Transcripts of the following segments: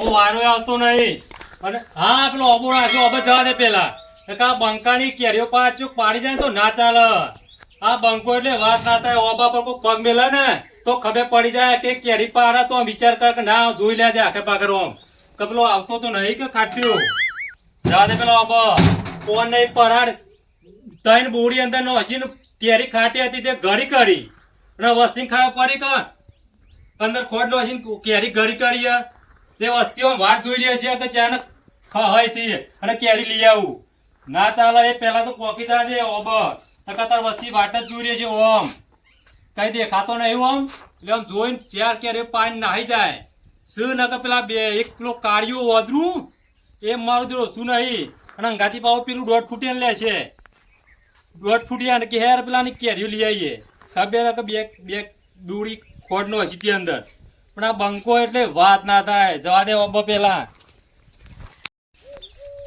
હું વારો આવતો નહીં. અને હા, પેલો અબો રાખ્યો અબે જવા દે પેલા. આ બંકાની કેરીઓ પાછું પાડી જાય તો ના ચાલે. આ બંકો એટલે વાત ના થાય, ઓબા પર કોઈ પગ મેલે ને, તો ખબર પડી જાય કે કેરી પાડે, તો વિચાર કર કે ના, જોઈ લે દે આખે પાખે ઓમ કે પેલો આવતો તો નહીં કે ખાટ્યો જવા દે પેલો અબો કોણ નહીં પરાડ તૈન બોડી અંદર નો હસીને કેરી ખાટી હતી તે ઘડી કરી. અને વસ્તી ખાવા પડી કર અંદર ખોટ નો હસીને કેરી ઘડી કરી. તે વસ્તીઓ વાટ જોઈ લે છે કે ચાને ખવાય તે અને કેરી લઈ આવું. ના ચાલે એ પહેલાં તો કોકી થાય દે ઓબ તાર વસ્તી વાટ જ જોઈ રહી છે ઓમ કઈ દેખાતો નહીં ઓમ એટલે આમ જોઈને ચાર કેરી પાણી નાહી જાય. શું કે પેલા બે એક પેલો કાળિયો વધરું એ મારું જો શું નહીં. અને અંગાથી પાવ પેલું દોઢ ફૂટીને લે છે. દોઢ ફૂટિયા ને કે હેર પેલાની કેરીઓ લઈ આવીએ. ખબર કે બે બે દોડી ખોડનો તે અંદર. પણ આ બંકો એટલે વાત ના થાય. જવા દે ઓબો પેલા.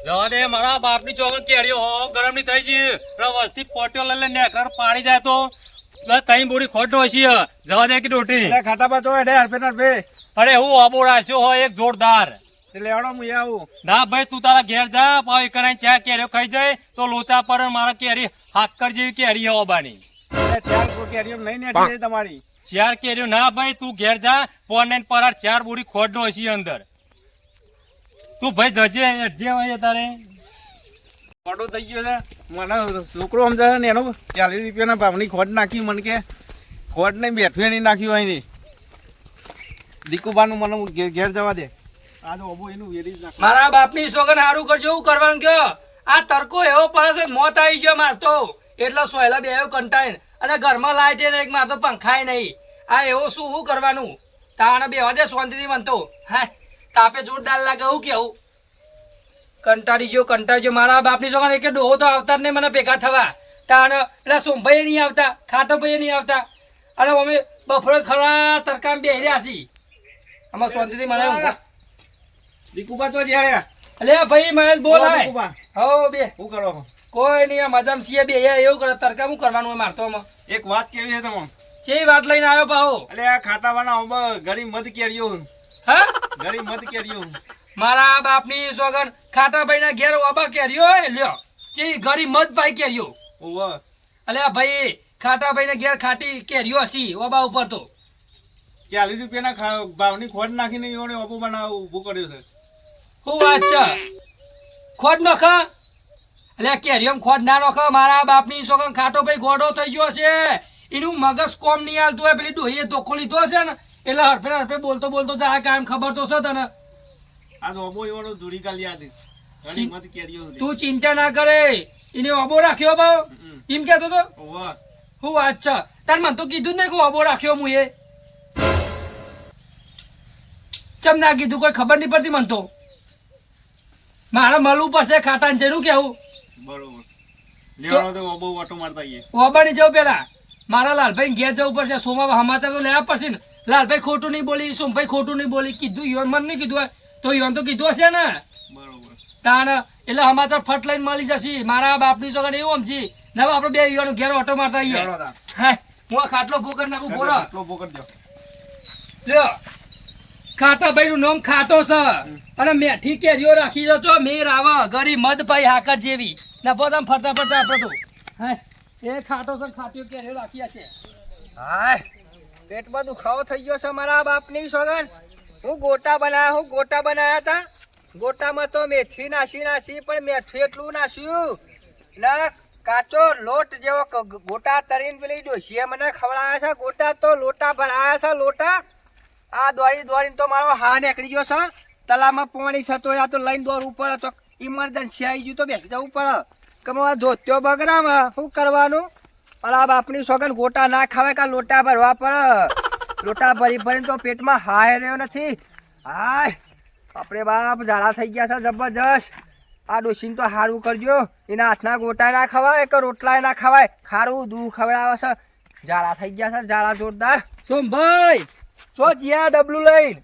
જવા દે મારા બાપની ચોગન કેરીઓ. હો ગરમની થઈ છે વસ્તી પોટ્યો લઈ લઈને પાણી જાય તો. તઈ બોડી ખોટો હશે જવા દે કે ડોટી. એટલે ખાટા પાછો હેડે હરફે નરફે અરે હું આબો રાખ્યો હો એક જોરદાર. એટલે હું આવું. ના ભાઈ તું તારા ઘેર જા પાવ કરાય ચા ચાર કેરીઓ ખાઈ જાય તો લોચા પર મારા કેરી હાકર જેવી કેરી હો ઓબાની. ચાર કેરીઓ નહીં ને તમારી. ચાર કેરીઓ ના ભાઈ તું ઘેર જા પોન ને પરાર ચાર બોરી ખોડ નો હશે અંદર. તું ભાઈ જજે જે હોય તારે. મોટો થઈ ગયો છે. મને છોકરો સમજાવે ને એનો ચાલીસ રૂપિયાના ભાવની ખોટ નાખી મને કે ખોટ નહીં બેઠું નહીં નાખ્યું હોય નહીં દીકુબાનું મને ઘેર ઘેર જવા દે. આ તો અબુ એનું વેરી જ મારા બાપની સોગન સારું કરજો એવું કરવાનું કયો? આ તડકો એવો પડે છે મોત આવી ગયો મારતો એટલા સોયલા બે કંટાઈને અને ઘરમાં લાઈટ ને એક મારતો પંખાય નહીં. આ એવો શું શું કરવાનું? તાણે બે દે શાંતિથી બનતો હા તાપે જોરદાર લાગે હું કેવું? કંટાળી જો કંટાળી જો મારા બાપની સોગન એક ડોહો તો આવતા જ નહીં મને ભેગા થવા. તાણે પેલા સોમભાઈ નહીં આવતા ખાટો ભાઈ નહીં આવતા. અને અમે બફરો ખરા તરકામ બે રહ્યા છીએ. આમાં શાંતિથી મને દીકુબા તો જ્યારે અલે ભાઈ મહેશ બોલ હો બે. શું કરો? કોઈ નહીં મજામ સીએ બે. એવું કરે તરકા શું કરવાનું હોય મારતો એક વાત કેવી છે તમે ચેવી વાત લઈને આવ્યો પાહો? એટલે આ ખાટાવાના ઓબ ઘણી મધ કેરીઓ. હા? ઘણી મધ કેરીઓ. મારા બાપની સોગન ખાટાભાઈ ના ઘેર ઓબા કેર્યો એ લ્યો. ચેવી ઘરી મધ ભાઈ કેર્યો ઓવ અલ્યા ભાઈ ખાટાભાઈ ના ઘેર ખાટી કેર્યો હસી ઓબા ઉપર તો. ચાલીસ રૂપિયાના ભાવની ખોટ નાખીને એઓને ઓબો બનાવ ઊભું કર્યો છે. શું વાત છે? ખોટ નખ? એટલે કેરિયમ ખોટ ના નખ મારા બાપની સોગન ખાટો ભાઈ ગોડો થઈ ગયો છે. એનું મગજ કોમ નહીં હાલતું હોય પેલી ડોહીએ ધોકો લીધો છે ને એટલે હરફે હરફે બોલતો બોલતો આ કાયમ ખબર તો છે તને. આ ઓબો એવાનો ધૂળી તું ચિંતા ના કરે. એને અબો રાખ્યો ભાવ એમ કેતો તો? હું વાત છે. તાર મને તો કીધું ને કે અબો રાખ્યો હું એ. ચમ ના કીધું કોઈ ખબર નહીં પડતી મને તો. મારે મળવું પડશે ખાટાને જેનું કેવું? બરોબર. લેવાનો તો ઓબો ઓટો મારતા આઈએ. ઓબાની જવું પેલા. મારા લાલભાઈ ઘેર જવું પડશે. સોમા સમાચાર તો લેવા પડશે ને. લાલભાઈ ખોટું નહીં બોલી સોમભાઈ ખોટું નહીં બોલી. કીધું યોન મને નહીં કીધું તો યોન તો કીધું હશે ને. બરોબર. તાણ એટલે સમાચાર ફટ લઈને મળી જશે. મારા બાપની સોગન એવું સમજી. ના આપણે બે યોન ઘેર ઓટો મારતા આવીએ હા હું આ ખાટલો ભૂકર નાખું બોલો. આટલો ઊભો દો. લ્યો ખાટા ભાઈ નું નામ ખાટો છે. અને મેઠી કેરીઓ રાખી દો છો મેર આવા ગરી મદ ભાઈ હાકર જેવી. ના પોતામ ફરતા ફરતા હા એ ખાટો છે ને કે રાખી છે હાય પેટમાં દુખાવો થઈ ગયો છે મારા બાપની સોગન હું ગોટા બનાયા, હું ગોટા બનાયા હતા ગોટામાં તો મેથી નાસી નાસી, પણ મેઠું એટલું નાસ્યું. ને, કાચો લોટ જેવો ગોટા તરીને પેલી ડોસીએ મને ખવડાયા છે. ગોટા તો લોટા ભરાયા છે, લોટા. આ દોડી દોડીને તો મારો હા નીકળી ગયો છે. તલામાં પાણી છે તો આ તો લઈને દોર ઉપર તો ઇમરજન્સી આવી ગયું તો બેસી જવું પડે. કે ધોત્યો બગડામાં, શું કરવાનું? અલા બાપની સોગન ગોટા ના ખાવે કા લોટા ભરવા પડે? લોટા ભરી ભરીને તો પેટમાં હાય રહ્યો નથી. હાય, બાપરે બાપ ઝાડા થઈ ગયા છે જબરજસ્ત. આ ડોસીને તો સારું કરજો. એના હાથના ગોટા ના ખવાય કે રોટલા ના ખવાય? ખારું દૂધ ખવડાવે છે. ઝાડા થઈ ગયા છે ઝાડા જોરદાર. સોમભાઈ, ચો જ્યાં ડબલું લઈને?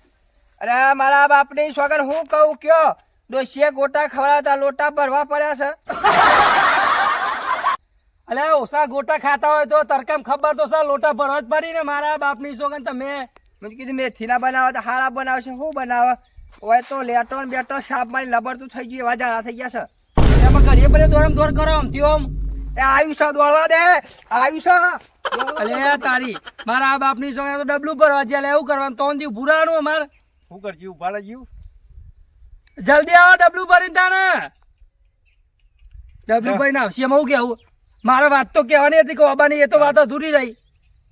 અરે મારા બાપની સોગન હું કહું કયો? ડોશીએ ગોટા ખવડાવતા લોટા ભરવા પડ્યા છે. અલે ઓસા ગોટા ખાતા હોય તો તરકામ ખબર તો સર લોટા ભરવા જ પડી ને મારા બાપની સોગન તમે. મેં કીધું મેથીના બનાવે તો હારા બનાવશે શું બનાવે? હોય તો લેટો ને બેટો સાપ મારી લબડતું થઈ ગયું એવા જારા થઈ ગયા છે. એમાં કરીએ પડે દોડમ દોડ કરો આમ છે એ આયુષ દોડવા દે આયુષ અલે તારી મારા આ બાપની સોને તો ડબલું ભરવા છે એટલે એવું કરવાનું તો દી ભૂરાણું અમાર. શું કરજી ઉભાડે રહેજી જલ્દી આવો ડબલું ભરીને તાને ડબલું ભરીને આવશે. એમાં હું કેવું? મારે વાત તો કહેવાની હતી કે ઓબાની એ તો વાત અધૂરી રહી.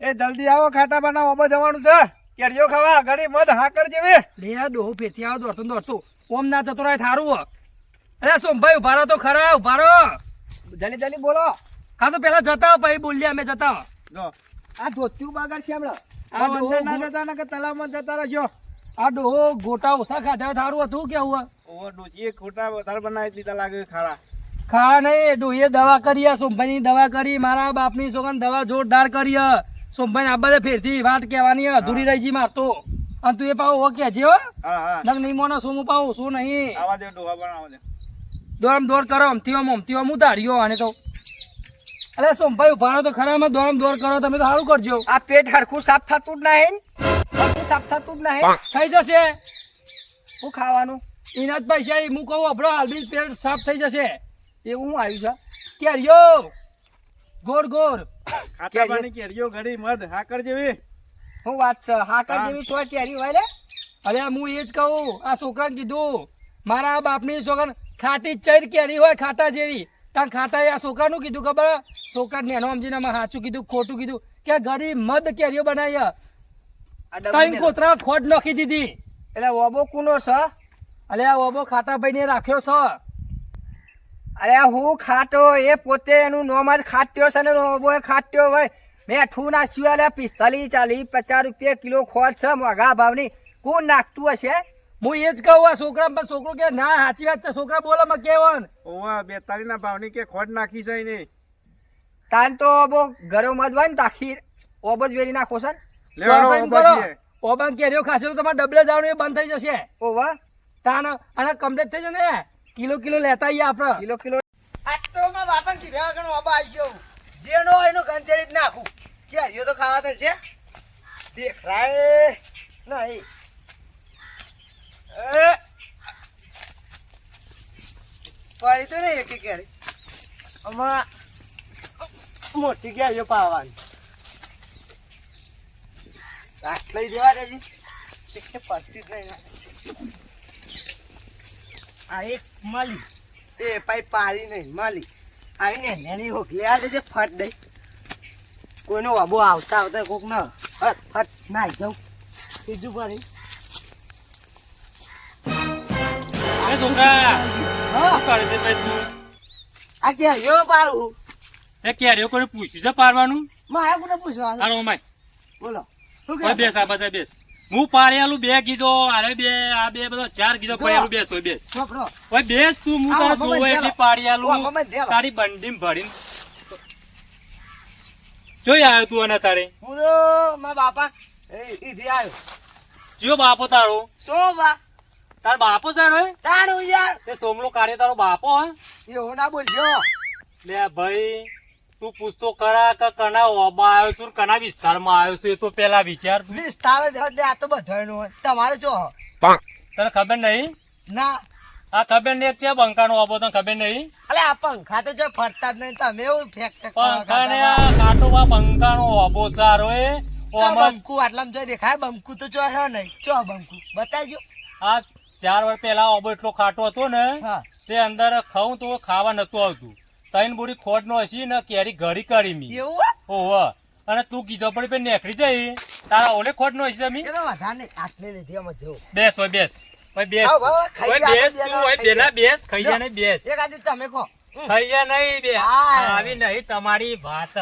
એ જલ્દી આવો ખાટા બનાવો ઓબા જવાનું છે. કેરીઓ ખાવા ઘડી મધ હાકર જેવી. લે આ ડોહો ફેતી આવો દોડતો દોડતો. ઓમ ના જતો રહે થારું. અરે સોમભાઈ ઉભારો તો ખરા ઉભારો જલ્દી જલ્દી બોલો. હા તો પેલા જતા ભાઈ પછી બોલ્યા અમે જતા જો. આ ધોત્યું બગાડ છે હમણાં. આ અંદર ના જતા ને કે તલાવમાં જતા રહેજો આ ડોહો ગોટા ઓછા ખાધા થારું હતું કે હું ઓવો ડોચીએ ખોટા વધારે બનાવી દીધા લાગે ખાડા ખા નહીં ડોહીએ દવા કરી સોમભાઈની દવા કરી મારા બાપની સોગન દવા જોરદાર કરી સોમભાઈ આ બધે ફેરથી વાત કહેવાની અધૂરી રહી છે મારતો અને તું એ પાવ હો. કે જેવો નક નહીં મોના સોમું પાવ શું નહીં. આવા દે ડોહા બનાવો દે. દોડમ દોડ કરો અમથી આમ અમથી આમ ઉતાર્યો આને તો. અરે સોમભાઈ ઊભા તો ખરામાં દોરમ દોર કરો તમે તો સારું કરજો. આ પેટ હરખું સાફ થતું જ નહીં. સાફ થતું જ નહીં. થઈ જશે. શું ખાવાનું? ઇનાજભાઈ છે હું કહું આપણો હાલબી પેટ સાફ થઈ જશે. એવું હું આવ્યું છે? કેરીઓ. ગોળ ગોળ ખાટા પાણી કેરીઓ ઘડી મધ હાકર જેવી. હું વાત છે હાકર જેવી તો કેરી હોય લે અરે હું એ જ કહું આ છોકરાને કીધું મારા બાપની છોકરા ખાટી ચૈર કેરી હોય ખાટા જેવી. ત્યાં ખાટા આ છોકરાનું કીધું ખબર? છોકરા નેનો સમજીને સાચું કીધું ખોટું કીધું કે ગરીબ મધ કેરીઓ બનાવી ત્રણ કોતરા ખોટ નાખી દીધી. એટલે ઓબો કુનો છે અલે આ ઓબો ખાટા ભાઈને રાખ્યો છે અરે હું ખાટો એ પોતે એનું નોમ જ ખાટ્યો છે ને ઓબો એ ખાટ્યો મેં મેઠું નાખ્યું અલે પિસ્તાલીસ ચાલીસ પચાસ રૂપિયા કિલો ખોટ છે મોઘા ભાવની. કોણ નાખતું હશે? હું એ જ કહું આ છોકરા પણ છોકરો કે ના સાચી વાત છે છોકરા બોલો માં કેવન ઓવા બેતાલીસ ના ભાવની કે ખોટ નાખી છે ને તાન તો ઓબો ઘરે મત ને તાખી ઓબો જ વેરી નાખો છે ને. ઓબાન કેરીઓ ખાશે તો તમારે ડબલે જવાનું એ બંધ થઈ જશે. તાન અને કમ્પ્લીટ થઈ જશે ને? કિલો કિલો લેતા આવીએ આપણે. Kilo kilo. આજ તો મારા બાપા કીધા ગણો ઓબા આવી ગયો. જેનો એનો કંચેરી જ નાખું. કે તો ખાવા તો છે. દેખ રાય નહીં. એ. પડી તો નહીં એક કેરી. અમારા મોટી કેરીઓ પાવાની રાત લઈ દેવા દેજી પડતી જ નહીં આ એક માલી. એ પાઈ પારી નહીં માલી. આવીને નેની હોકલી આ દેજે ફટ દઈ. કોઈનો વાબો આવતા આવતા કોક ન ફટ ફટ નાઈ જાઉં. બીજું પાણી એ છોકરા હા? કરે છે ભાઈ તું? આ કે યો પારું એ કેરીઓ કોઈ પૂછ્યું છે પારવાનું મારે કોને પૂછવાનું? માય. બોલો. કે બેસ આ બધા બેસ. હું પારેલું બે કીધો અરે બે આ બે બધો ચાર કીધો પારેલું બેસ હોય બેસ. ઓય બેસ તું હું તારે જોવે એટલી દેલો. તારી બંડીમ ભરીને. જોઈ આવ્યો તું અને તારે? હું તો મારા બાપા આવ્યો. જો બાપો તારો? શું બા? તારો બાપો સારો હોય તારું યાર. તે સોમલો કાઢે તારો બાપો હે. એવું ના બોલજો. લે ભાઈ. તું પૂછતો ખરા કે કના ઓબા આવ્યો છું કના વિસ્તારમાં આવ્યો છું એ તો પેલા વિચાર. વિસ્તાર જ આ તો બધાનું હોય. તમારે જો તને ખબર નહીં? ના. આ ખબર નહીં છે બંકાનો ઓબો તને ખબર નહીં? અલે આ પંખા તો જો ફરતા જ નહીં. તમે એવું ફેંક પંખા ને પંખાને આ કાટોબા બંકાનો ઓબો સારો એ બંકુ આટલામાં જો દેખાય બંકુ તો જો હે નહીં. ચો બંકુ બતાવજો. આ ચાર વર્ષ પહેલા ઓબો એટલો ખાટો હતો ને તે અંદર ખાઉં તો ખાવા નતું આવતું. તૈન બોરી ખોટ નો હસી ને કેરી ઘડી કરી મી એવું અને તું કીધો પડી પે નેકળી જઈ. તારા ઓલે ખોટ નો હસી મી એનો વધારે આટલે લીધી અમે જો બેસ હોય બેસ. ઓય બેસ. ઓય બેસ તું બે ઓય ખાઈ બેસ ખાઈ ને બેસ. એક આદી તમે કહો હમ. નહીં બે. આવી નહીં તમારી વાત.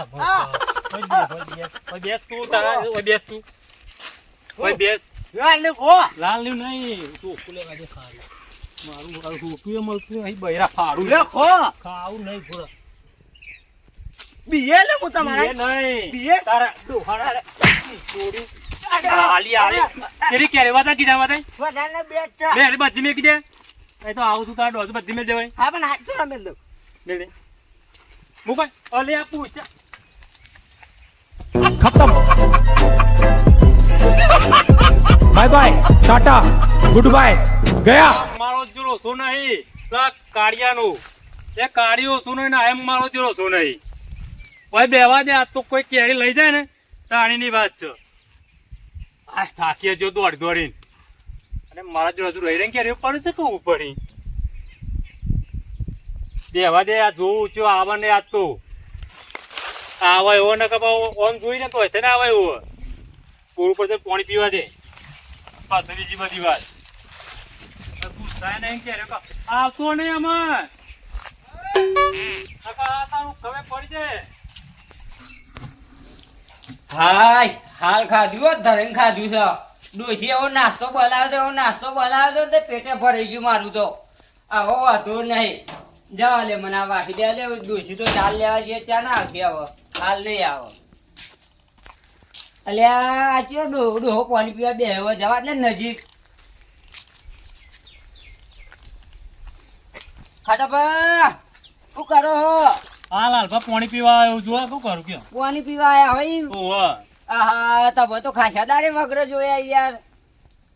ઓય બેસ, તું તારા ઓય બેસ તું. ઓય બેસ. લાલ લ્યુ નહીં તું લેવા દે. ખારું આવું તું ડોઝ બધી મે જવાય. હા પણ હાથ તો મેલ દો ખતમ. Bye bye Tata good bye ગયા. શું નહીં. પેલા કાળિયાનું. એ કાળિયો શું નહીં એમ મારો જેલો શું નહીં. ભાઈ, બેવા દે, આ તો કોઈ કેરી લઈ જાય ને તાણીની વાત છે. આ થાકીએ જો દોડ દોડીને. અને મારા જો હજુ રહી રહી કેરી પડે છે કે ઉપડી? બેવા દે, આ જોવું છું આવા ને આ તો. આવે એવો ને કે ઓમ જોઈ ને તો હશે ને આવે એવો પૂરું પડશે પાણી પીવા દે. પાછળ બીજી બધી વાત. નાસ્તો બનાવ્યો તો નાસ્તો બનાવ્યો તો પેટે ભરાઈ ગયું મારું તો. આવો વાંધો નહીં. જવા લે મને આ વાસી, દે લે તો ચાલ લેવા જઈએ ત્યાં ના આવશે આવો હાલ નહીં આવો. અલ્યા, આ ચિયો ડોહો પાણી પીવા બે જવા દે નજીક. ખાટાપા શું કરો હા? લાલભા પાણી પીવા આવ્યો જો શું કરું કયો? પાણી પીવા આયા હોય ઓહો આહા તમે તો ખાસા દાડે વગર જોયા યાર.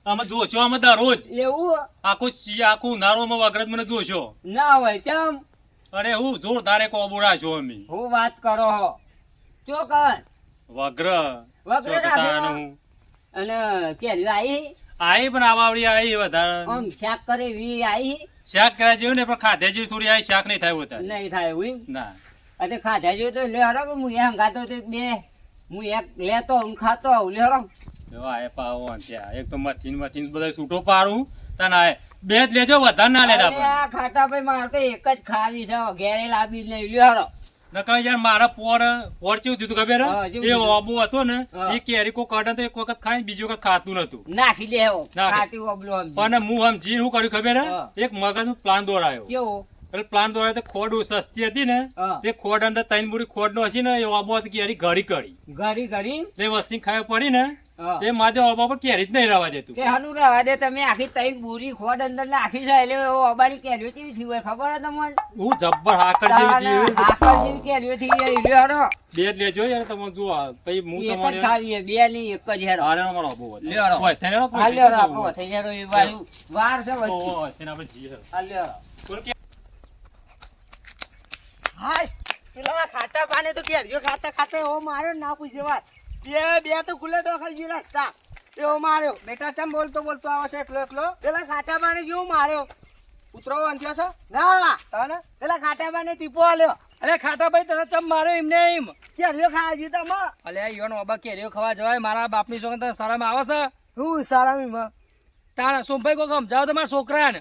અમે જો છો અમે દરરોજ એવું? આખું આખું ઉનાળોમાં વગર મને જોશો ના હોય ચમ. અરે હું જોરદાર એક ઓબોડા છો અમે. હું વાત કરો હો. ચોકન વગ્ર. વગ્ર ચોકતાનું. અને કેરી આવી આઈ પણ આવાવડી આઈ વધારે. આમ શાક કરે એવી આવી શાક કર્યા જેવું ને પણ ખાધે જેવું થોડી આવી શાક નહીં થાય વધારે નહીં થાય એવું ના. અરે ખાધા જેવું તો લે હરો હું એમ ખાતો તો બે હું એક લેતો હું ખાતો આવું લે હરો. આ પાવો ત્યાં એક તો મથીન મથીન બધા છૂટો પાડું તને આ બે જ લેજો વધારે ના લેતા ખાતા ખાટા ભાઈ મારે તો એક જ ખાવી છે ઘેરે લાવી નહીં લે હરો. નકર યાર મારા પોર પોર કેવું થયું ખબર હા, હે? એ? ઓબો હતો ને હા. એ કેરી કો કાઢે તો એક વખત ખાઈ બીજી વખત ખાતું નતું નાખી દે હો. ખાટી ઓબલો. પણ હું આમ જીન શું કર્યું ખબર એક મગજનું પ્લાન દોરાયો કેવો એટલે પ્લાન દોરાયો તો ખોડ સસ્તી હતી ને તે ખોડ અંદર ત્રણ મૂડી ખોડ નો હતી ને એ વાબો હતી કેરી ઘડી કરી ઘરી ઘરી તે વસ્તી ખાવી પડી ને હા. તે માજે ઓબા પર કેરી જ નહીં રહેવા દેતું. કે હનું રહેવા દે તમે આખી તઈ બુરી ખોડ અંદર નાખી જાય એટલે ઓ અબાની કેરીઓ કેવી થઈ હોય ખબર હે તમને? હું જબ્બર હાકર જેવી તાના હાકર જેવી કેરીઓ થઈ ગઈ લે હરો બે જ લેજો યાર તમે જો પછી હું એક જ તમારે ખાવી હે, બે ની એક જ હેરો હારે અમારો ઓબો લે. હોય, તેને રો, હા લે હરો આપો થઈ હેરો એ વાર છે વચ્ચે. ઓહો, તેને આપણે જીએ. હા લે હરો બોલ પેલા ખાટા પાને તો કેરીઓ ખાતા ખાતા ઓ માર્યો ના પૂછે વાત. બે બે તો ખુલ્લે ડોખાઈ ગયો રસ્તા. એવો માર્યો. બેટા ચમ બોલતો બોલતો આવે છે એકલો એકલો? પેલા ખાટા પાને જેવું માર્યો. ઉતરો અંધ્યો છે? ના તને? પેલા ખાટા પાને ટીપો આલ્યો. અરે ખાટા ભાઈ તને ચમ માર્યો એમને એમ? કેરીઓ ખાવા ગયું તમે? અલે નો બાબા કેરીઓ ખાવા જવાય. મારા બાપની છોકરા તને સારામાં આવે છે? હું સારા મીમાં તારા સોમભાઈ કોઈ સમજાવો તમારા છોકરાને.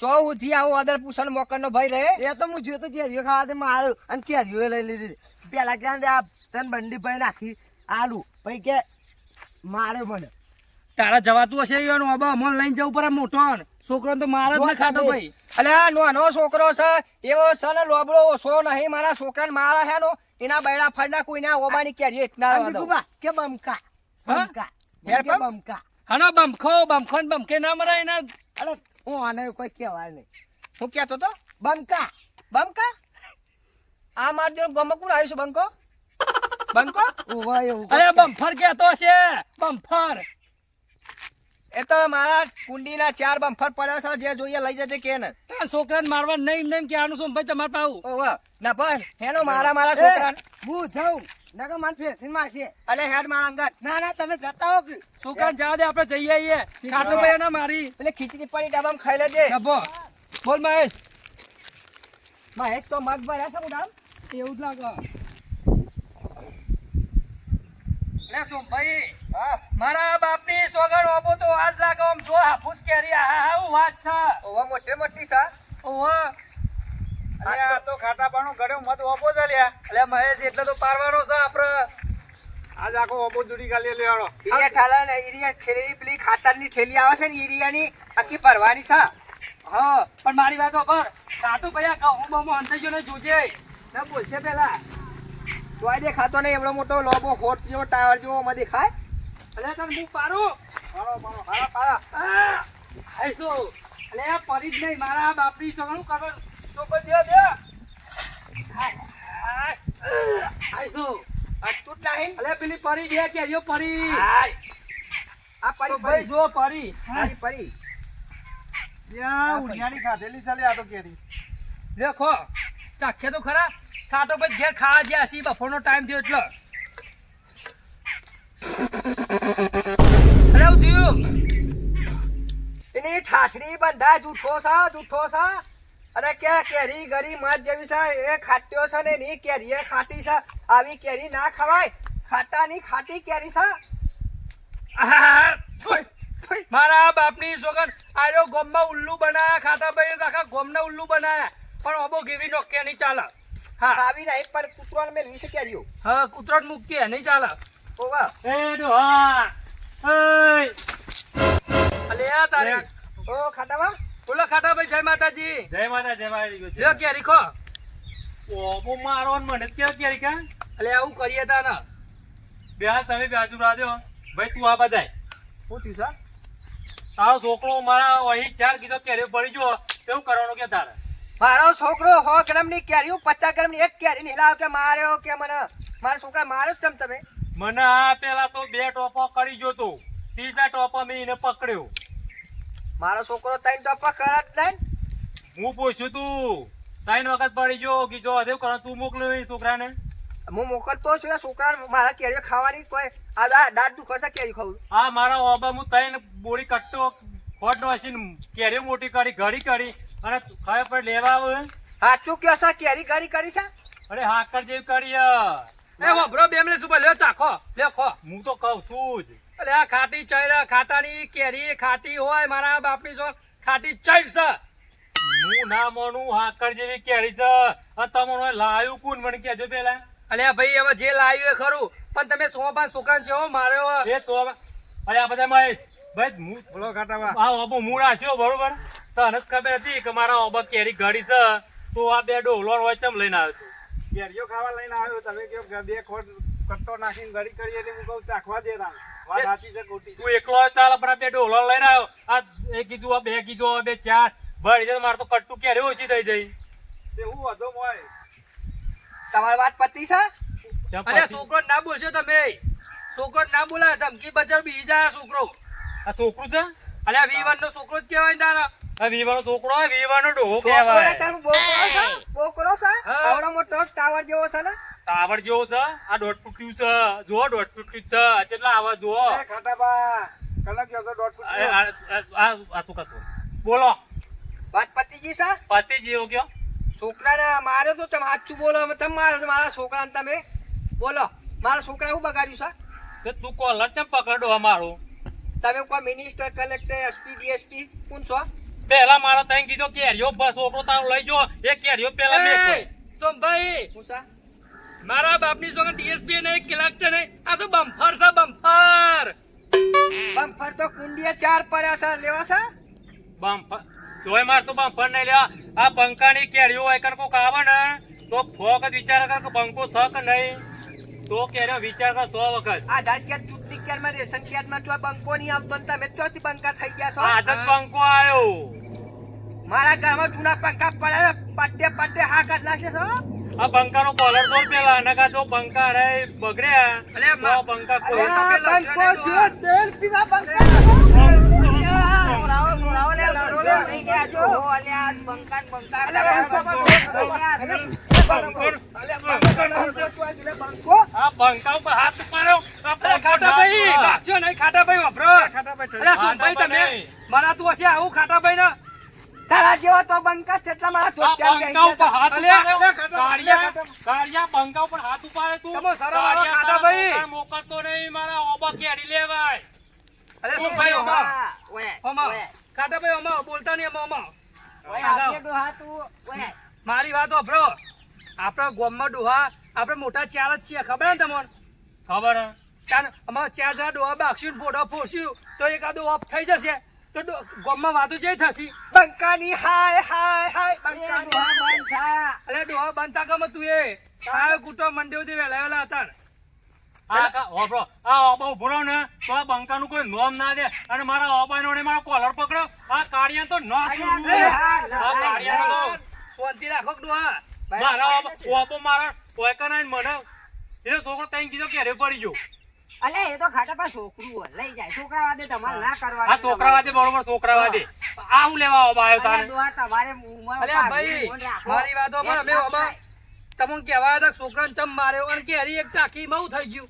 ચો ઉથી આવો અદર પૂછણ મોકર નો ભાઈ રહે એ તો હું જોયો તો કેરીઓ ખાવા દે માર્યો અને કેરીઓ લઈ લીધી. પેલા ક્યાં દે આ તને બંડી ભાઈ નાખી. આલુ. પછી કે મારે મને. તારા જવાતું હશે ઈવન બાબા અમોન લઈને જવું પડે મોટો છોકરો તો મારે જ ને ખાટો ભાઈ. અલે આ નાનો છોકરો છે એવો છે ને લોબડો ઓછો નહીં મારા છોકરાને મારા હે નો એના બૈડા ફળના કોઈના ઓબાની કેરી એટલા કે બમકા? બમકા. હેર કે બમકા. હાનો બમખો બમખો ને બમકે ના મરાય એના. અલે હું આને કોઈ કહેવાય નહીં. હું કહેતો તો બમકા. બમકા? આ માર જો ગમકુર આવ્યું છે બંકો બંકો ઓવા એવું અરે બમ્ફર કેતો હશે. બમ્ફર એ તો મારા કુંડીના ચાર બમ્ફર પડ્યા છે જે જોઈએ લઈ જજે કે ને તારા છોકરાને મારવા નહીં નહીં કે આનું સોમભાઈ તમારે પાવું ઓવા ના પણ હેનો મારા મારા છોકરાને. હું જાઉં. નકર મન ફેરથી મારશે. અલે હેડ મારા અંગત. ના ના તમે જતા હો. છોકરાને જવા દે આપણે જઈએ આવીએ. ખાટો ભાઈ એને મારી. પેલે ખીચડી પાણી ડબામાં ખાઈ લેજે. ડબ્બો. બોલ મહેશ. મહેશ તો મગ ભર્યા છે મુડામ એવું જ લાગે. લે સોમભાઈ મારા બાપની સોગર ઓબો તો આજ લાગે આમ જો હાફૂસ કેરી આ હા હું વાત છે. ઓવા મોટી મોટી સા. ઓવા. અરે આ તો ખાટા પાણો ઘરે મત ઓબો જ લ્યા. અલે મહેશ એટલે તો પારવાનો છે આપણે આજ આખો ઓબો જુડી ગાલી લેવાનો ઈરિયા ઠાલા ને ઈરિયા ઠેલી પેલી ખાતરની ઠેલી આવે છે ને ઈરિયાની આખી ભરવાની છે. હા પણ મારી વાત પર કાટુ ભાઈ આ કહું બમો અંતે ગયો ને જોજે. ના બોલશે પેલા. તોય દેખાતો નહીં એવડો મોટો લોબો હોટ જેવો ટાવર જેવો માં દેખાય. અલે તને હું પારું પારો પાડા આ, આઈસો અલે આ પરી જ નહીં મારા બાપની સગણું કરો તો કોઈ દે દે? આઈસો આ તૂટ નહીં. અલે પેલી પરી બે કેરીઓ પરી. આ પરી ભાઈ જો પરી. પરી. ત્યાં ઉડિયાની ખાધેલી ચાલે આ તો કેરી. લેખો ચાખે તો ખરા. ખાટો પછી ઘેર ખાવા જ્યાં સી બપોરનો ટાઈમ થયો એટલો અરે આવું થયું એની ઠાઠડી બંધા જૂઠો સા જૂઠો સા અરે કે કેરી ગરી મત જેવી છે એ ખાટ્યો છે ને એની કેરી એ ખાટી છે. આવી કેરી ના ખવાય. ખાટાની ખાટી કેરી છે. મારા બાપની સોગન આર્યો ગોમમાં ઉલ્લુ બનાયા ખાટા ભાઈ આખા ગોમના ઉલ્લુ બનાયા. પણ અબો ગીરી નોક્યા નહીં ચાલે. હા. ખાવી નહીં પણ કૂતરોને મેં લઈ શક્યા કેરીઓ હા કૂતરો મૂકીએ નહીં ચાલે. ઓવા એ હા. એય! અલે આ તારે. ઓ ખાટાવા બોલો ખાટાભાઈ જય માતાજી. જય માતા જય માતા લ્યો ક્યારે ખો ઓબો મારો મને ક્યાં ક્યારે કા અલે આવું કરીએ તા ના બેહા તમે બાજુ રાજો ભાઈ તું આ બધાય. શું થયું સર તારો છોકરો મારા અહીં ચાર કીધો કેરી પડી જો એવું કરવાનું કે તારે? મારો છોકરો સો ગ્રામની કેરીઓ પચાસ ગ્રામની એક કેરી નહીં હિલાવ કે માર્યો કે મને. મારા છોકરા માર્યો જ તમે. મને આ પેલા તો બે ટોપો કરી ગયો તો. ત્રીજા ટોપો મેં એને પકડ્યો. મારો છોકરો ત્રણ ટોપો જ લઈને હું પૂછ્યું તું ત્રણ વખત પડી ગયો જો અધેવ કરો તું મોકલ્યો એ છોકરાને. હું મોકલતો છું એ છોકરાને મારા કેરીઓ ખાવાની કોઈ આ દાંત દુખો છે કેરી ખાવું. હા મારા ઓબા હું ત્રણ બોરી કટ્ટો ખોટ ડોસીને કેરીઓ મોટી કરી ઘડી કરી અને ખાય પર લેવા આવ હાચું કયો છે? કેરી કરી કરી છે? અરે હાકર જેવી કરી હે. એ વાપરો બે મિનિટ ઉપર લ્યો ચાખો લ્યો ખો. હું તો કહું છું જ. અલે આ ખાટી ચૈર ખાટાની કેરી ખાટી હોય મારા બાપની સો ખાટી ચૈર છે. હું ના મોનું હાકર જેવી કેરી છે. આ તમણો લાયું કોણ મને કહેજો પેલા અલે આ ભાઈ હવે જે લાવ્યું એ ખરું. પણ તમે સો પાંચ છોકરા છે હો માર્યો એ હવે- અરે આ બધા મહેશ ભાઈ હું બોલો આ ઓબો મૂળ આચ્યો બરોબર? તને જ ખબર હતી કે મારા ઓબા કેરી ઘડી છે તો આ બે ડોલો હોય ચમ લઈને આવ્યો છું કેરીઓ ખાવા લઈને આવ્યો તમે કહો બે ખોટ કટ્ટો નાખીને ઘડી કરી એટલે હું કહું ચાખવા દે વાત સાચી છે ખોટી તું એકલો ચાલ પણ બે ડોલો લઈને આવ્યો. આ એક કીધું આ બે કીધું આ બે ચાર. ભરી જાય મારે તો કટ્ટું ક્યારે ઓછી થઈ જાય તે હું વધુ મોય તમારી વાત પતી છે? છોકરો ના બોલશો તમે? છોકરો ના બોલાય ધમકી બચાવ બીજા છોકરો. આ છોકરું છે? અલે આ વીવન નો છોકરો જ કહેવાય ને તારા. આ વીવાનો છોકરો હોય વીવાનો ડોહો કહેવાય. તારું બોકરો છે? બોકરો છે? આવડો મોટો ટાવર જેવો છે ને? ટાવર જેવો છે? આ દોઢ તૂટ્યું છે. જો દોઢ તૂટ્યું છે. કેટલા આવા જો એ ખાટાબા કલક દોઢ આ શું કશું બોલો. વાત પતિજી છે? પતિ જેવો કયો? છોકરાને માર્યો તો તમે સાચું બોલો. હવે તમે મારે મારા છોકરાને તમે. બોલો. મારા છોકરા એવું બગાડ્યું છે? કે તું કોલર ચમ પકડો અમારું? તમે કોઈ મિનિસ્ટર કલેક્ટર એસપી ડીએસપી કોણ છો? પહેલા મારો તઈ કીધો કેરિયો બસ છોકરો તારો લઈ જો એ કેરીઓ પેલા મે કોઈ સોમભાઈ શું મારા બાપની સોગન ડીએસપી ને કલેક્ટર ને આ તો બમ્ફર છે બમ્ફર. બમ્ફર તો કુંડિયા ચાર પડ્યા છે લેવા છે બમ્ફર જોય માર તો બમ્ફર નહીં લેવા. આ બંકાની કેરીઓ હોય કણ કોક આવે ને તો ફોક વિચાર કર કે બંકો સક કે નહીં. તો કેરીઓ વિચાર કર સો વખત. આધાર કાર્ડ ચૂંટણી કાર્ડમાં રેશન કાર્ડમાં તો બંકો નહીં આવતો ને તમે ચોથી બંકા થઈ ગયા છો આજ જ બંકો આવ્યો મારા ઘરમાં જૂના પંખા પડે. પટ્ટે પટ્ટે હા કાઢ નાખશે છો આ બંકાનો કોલર જોર પેલા નકા જો બંકા રે બગડ્યા અલે મા- બંકા કોઈ બંકો જો તેલ પીવા બંકા લે, લડો, લે. બંકા બંકા. અલે બંકો. બંકા મારા ઓમાં ઓમાં ખાટાભાઈ ઓમાં બોલતા નહીં ઓમાં મારી વાત વાપરો આપણા ગોમમાં ડોહા આપણે મોટા ચાર જ છીએ ખબર ને તમને? ખબર? કારણ અમારા ચાર જણા ડોહા બાકશું ફોટો ફોડશું તો એકાદો ઓફ થઈ જશે. તો ગોમમાં વાતો જે થશે? બંકાની હાય હાય હાય બંકાની અરે ડોહા બનતા ગમે તું એ? આ કુટો મંડ્યોથી વેલા વેલા હતા. હા આ આ ઓબા ઉભરો ને તો આ બંકાનું કોઈ નોમ ના દે. અને મારા ઓબાનો ને મારો કોલર પકડો. આ કાળિયા તો ના. આ કાળિયાનો તો શાંતિ રાખો ડોહા. મારા ઓબા- મારા કોઈકા ના મને. એનો છોકરો તઈ કીધો કે પડી ગયો. અલે એ તો ખાટા પા છોકરું લઈ જાય. છોકરા વાદે તમારે ના કરવા આ છોકરા વાદે બરોબર છોકરા વાદે આ હું લેવા આવો આવ્યો તારે તમારે ઉંમર ભાઈ મારી વાતો પર અમે ઓમાં તમને કહેવા હતા છોકરાને ચમ માર્યો અને કે હરી એક ચાકી બહુ થઈ ગયું.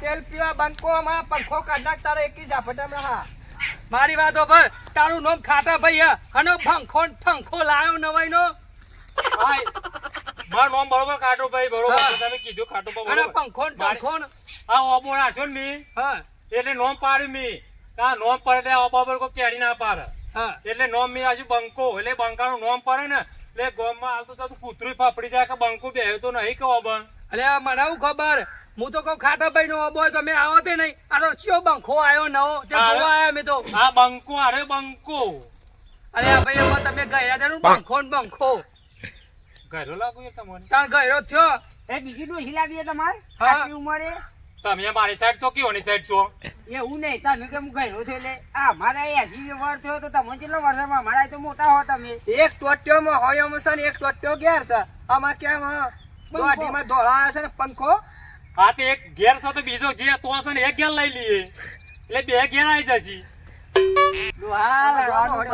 તેલ પીવા બંકો અમારા પંખો કાઢ નાખ તારે એકી ઝાપટામાં હા. મારી વાતો પર તારું નામ ખાતા ભાઈ હે. અને ભંખો ઠંખો લાયો નવાઈ નો મારું નામ બરોબર કાટો ભાઈ બરોબર. તમે કીધું ખાટો ભાઈ અને પંખો પંખો આ ઓબો નાખ્યો ને મી. હા. એટલે નોમ પાડ્યું મી. આ નોમ પડે એટલે ઓબા પર કોઈ કેરી ના પાડે. હા. એટલે નોમ મી આજુ બંકો. એટલે બંકાનું નોમ પડે ને એટલે ગોમમાં આવતું તો કૂતરું ફાફડી જાય કે બંકો બેહ્યો તો નહીં કે ઓબન એટલે મને ખબર? હું તો કહું ખાટાભાઈ નો બોય તમે આવો તે નહીં. આ તો ચિયો બંખો આવ્યો નવો. તે જોવા આવ્યા મેં તો. આ બંકો અરે બંકો અલ્યા ભાઈ એમાં તમે ગયા તેનું બંખો ને બંખો. ઘરો લાગુ એ તમને? તાણ ગયરો થયો. એ બીજી ડોસી લાવીએ તમારે? આટલી ઉંમરે? તમે મારી સાઈડ છો કે ઓની સાઈડ છો? એવું નહીં તમે કેમ ગયો થયો એટલે? આ અમારા એસી વર્ષ થયો તો તમે કેટલો વર્ષમાં? મારા તો મોટા હો તમે. એક ટોટિયોમાં હોળીઓમાં છે ને એક ટોટ્યો ગેર છે. આમાં કેમ હા? દોઢીમાં ધોળા છે ને પંખો? આ તે એક ઘેર છે તો બીજો જે તો ને એક ઘેર લઈ લઈએ. એટલે બે ઘેર આવી જશે.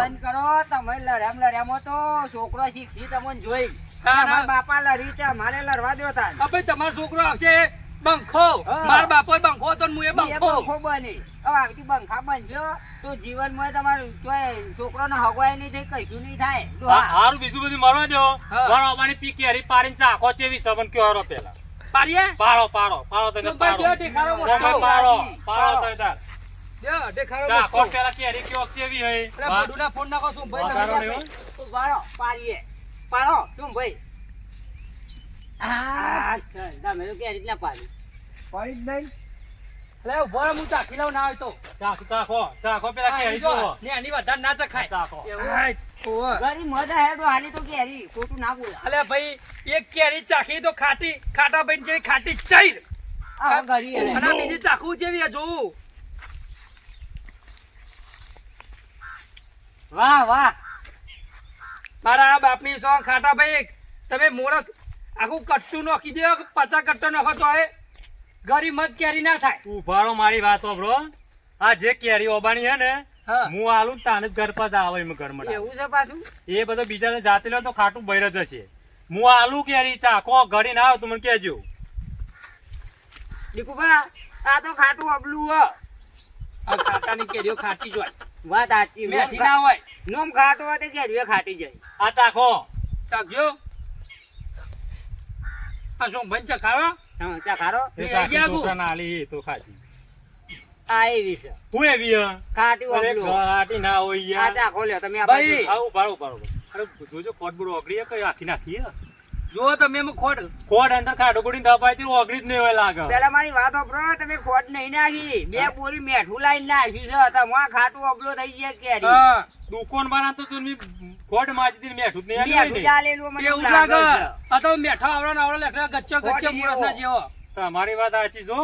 બંધ કરો. તમે લડ્યામ લડ્યામાં તો છોકરો શીખી તમને જોઈ. ના, ના. બાપા લડી લડવા દો તા ભાઈ તમારો છોકરો આવશે બંખો. હા. બાપો બંખો તો ને હું એ બંખો. બંખો બની. હવે આવી બંખા બનજો. તો જીવનમાં તમારું ચોય છોકરોને હગવાય નહીં થઈ કશું નહીં થાય. હા, હારું બીજું બધું મરવા દો હા. મારો અમારી પી કેરી પાડીને ચાખો ચેવી સબન કયો હારો પેલા. પાડીએ? પાડો પાડો પાડો તને પાડો. ટેકારો મોટો? પાડો પાડો પાડો. દેખાડો ચાખો બંખો. પેલા કેરી કયો કેવી હે? એટલે ભાડુના ફોન નાખો શું ભાઈ તમે નહીં હો. પાડો પાડીએ. પાડો શું ભાઈ? આ ચાલ, તમે કે રીતના પાડી? પડી જ નહીં. એટલે ઊભો હું ચાખી લઉં ના હોય તો. ચાખ ચાખો ચાખો પેલા હા, કેરી જો, જુઓ. ને આની વધારે ના ચખાય. ચાખો. ગરી મજા હેડો હાલી તો કેરી ખોટું ના બોલા. અલ્યા ભાઈ એક કેરી ચાખી તો ખાટી ખાટા ભાઈ જેવી ખાટી ચઈર આ ગરી અને બીજી ચાખવું જેવી જોવું. વાહ વાહ. મારા આ બાપની સો ખાટા ભાઈ તમે મોરસ આખું કટ્ટું નોખી દો કે પચા કટ્ટો નોખો તો એ ગરી મત કેરી ના થાય. ઉભારો મારી વાત બ્રો. આ જે કેરી ઓબાણી હે ને હા. આલું તાને જ ઘર પર આવે એમ ઘરમાં ડાળ. એવું છે પાછું? એ બધો બીજા જાતે લો તો ખાટું બૈર જ હશે. હું આલુ કેરી ચાખો ઘડી ના આવે તું મને કહેજો. દીકુભા આ તો ખાટું અબલું હ. આ ખાટાની કેરીઓ ખાટી જ વાત સાચી મેઠી ના હોય. નોમ ખાટો હોય તો કેરીઓ ખાટી જાય. આ ચાખો ચાખજો. આ શું ભાઈ ચખાવો ચા ચાખારો એ ચાખી આગુ. આલી તો ખાસી આ છે. હું એવી હે? ખાટી અરે ના હોય યાર. ચાખો લ્યો તમે આ ભાઈ. આવું ભાડો ભાડો અરે જોજો ખોટ બોડ ઓગળી કઈ? આખી નાખી જો તમે એમાં ખોટ. ખોટ અંદર ખાડો બોડી દબાઈ તી ઓગળી જ નહીં હોય લાગે. પેલા મારી વાત સાંભળો તમે ખોટ નહીં નાખી. બે બોરી મેઠું લાઈન નાખ્યું છે. તમે ખાટું અબલો થઈ ગયા કે હા દુકાન વાળા તો તું ખોટ માજી તી મેઠું જ નહીં મેઠું ચાલેલું મને એવું એવું લાગે. લાગે આ તો મેઠા આવડો આવડો ગચ્ચો ગચ્ચો મુરત ના જેવો. તમારી વાત સાચી છો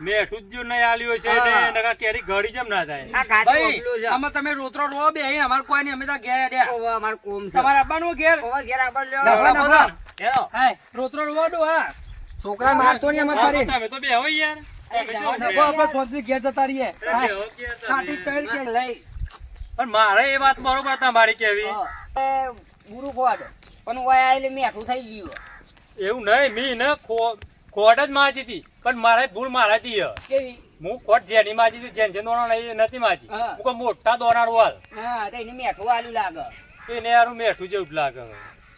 મેઠું જ જો નહીં આલ્યું છે હા. નકા કેરી ઘડી જેમ ના થાય. ભાઈ આમાં તમે રોતરો રો બે અહીં અમારે કોઈ નહીં અમે તો ઘેર ઓવા અમાર કોમ છે. તમારે ઘેર? ઓવા ઘેર લ્યો. હેલો. હાય રોતરો હા. છોકરા મારતો તમે તો બે હોય યાર. મારે એ વાત બરોબર તમારી કેવી? ગુરુ ખોડ પણ ઓય મેઠું થઈ ગયું. એવું નહીં મી ને ખોટ જ માચી હતી પણ મારે ભૂલ મારાથી. કેવી? હું કોટ જેની માજી જેન જેન દોણા નથી માજી. હા. કોઈ મોટા દોરાડું હાલ. હા તો એને મેઠું આલું લાગે. એને હારું મેઠું જેવું લાગે.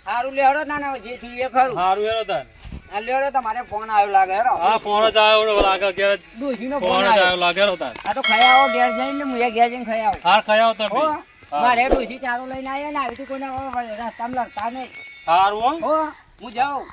સારું લેવડો ના ના જે જોઈએ ખરું. સારું હેરો તને આ તમારે ફોન આવ્યો લાગે હેરો. હા ફોન જ આવ્યો લાગે કે ડોશીનો ફોન આવ્યો આવ્યો લાગે હેરો તાન આ તો ખાઈ આવો ઘેર જઈને હું એ ઘેર જઈને ખાઈ આવો. હાર મારે ડોશી ચારો લઈને આવ્યા ને આવી તો કોઈને રસ્તામાં લડતા નહીં. સારું હો. જાઉં.